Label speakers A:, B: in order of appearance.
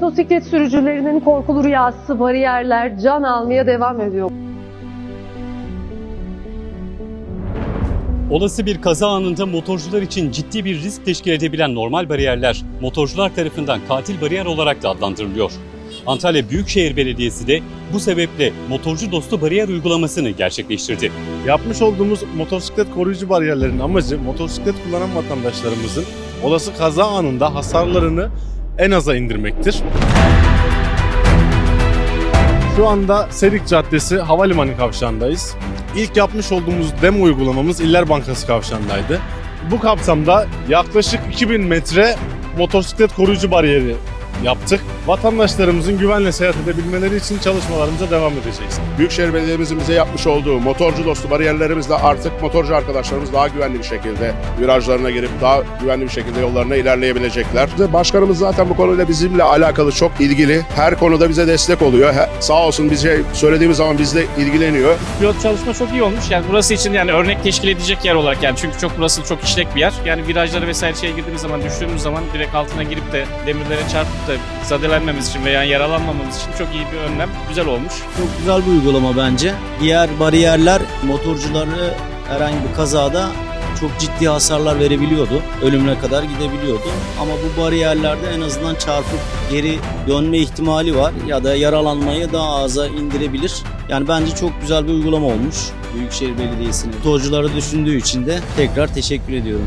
A: motosiklet sürücülerinin korkulu rüyası bariyerler can almaya devam ediyor.
B: Olası bir kaza anında motorcular için ciddi bir risk teşkil edebilen normal bariyerler motorcular tarafından katil bariyer olarak da adlandırılıyor. Antalya Büyükşehir Belediyesi de bu sebeple motorcu dostu bariyer uygulamasını gerçekleştirdi.
C: Yapmış olduğumuz motosiklet koruyucu bariyerlerin amacı motosiklet kullanan vatandaşlarımızın olası kaza anında hasarlarını en aza indirmektir. Şu anda Serik Caddesi Havalimanı kavşağındayız. İlk yapmış olduğumuz demo uygulamamız İller Bankası kavşağındaydı. Bu kapsamda yaklaşık 2000 metre motosiklet koruyucu bariyeri yaptık. Vatandaşlarımızın güvenle seyahat edebilmeleri için çalışmalarımıza devam edeceğiz.
D: Büyükşehir Belediye'mizin bize yapmış olduğu motorcu dostu bariyerlerimizle artık motorcu arkadaşlarımız daha güvenli bir şekilde virajlarına girip daha güvenli bir şekilde yollarına ilerleyebilecekler. Başkanımız zaten bu konuyla bizimle alakalı çok ilgili. Her konuda bize destek oluyor. He- sağ olsun bize söylediğimiz zaman bizle ilgileniyor.
E: pilot çalışma çok iyi olmuş. Yani burası için yani örnek teşkil edecek yer olarak yani çünkü çok burası çok işlek bir yer. Yani virajlara vesaire şeye girdiğimiz zaman düştüğümüz zaman direkt altına girip de demirlere çarpıp da zadelenmemiz için veya yaralanmamamız için çok iyi bir önlem. Güzel olmuş.
F: Çok güzel bir uygulama bence. Diğer bariyerler motorcuları herhangi bir kazada çok ciddi hasarlar verebiliyordu. Ölümüne kadar gidebiliyordu. Ama bu bariyerlerde en azından çarpıp geri dönme ihtimali var ya da yaralanmayı daha aza indirebilir. Yani bence çok güzel bir uygulama olmuş Büyükşehir Belediyesi'nin. Motorcuları düşündüğü için de tekrar teşekkür ediyorum.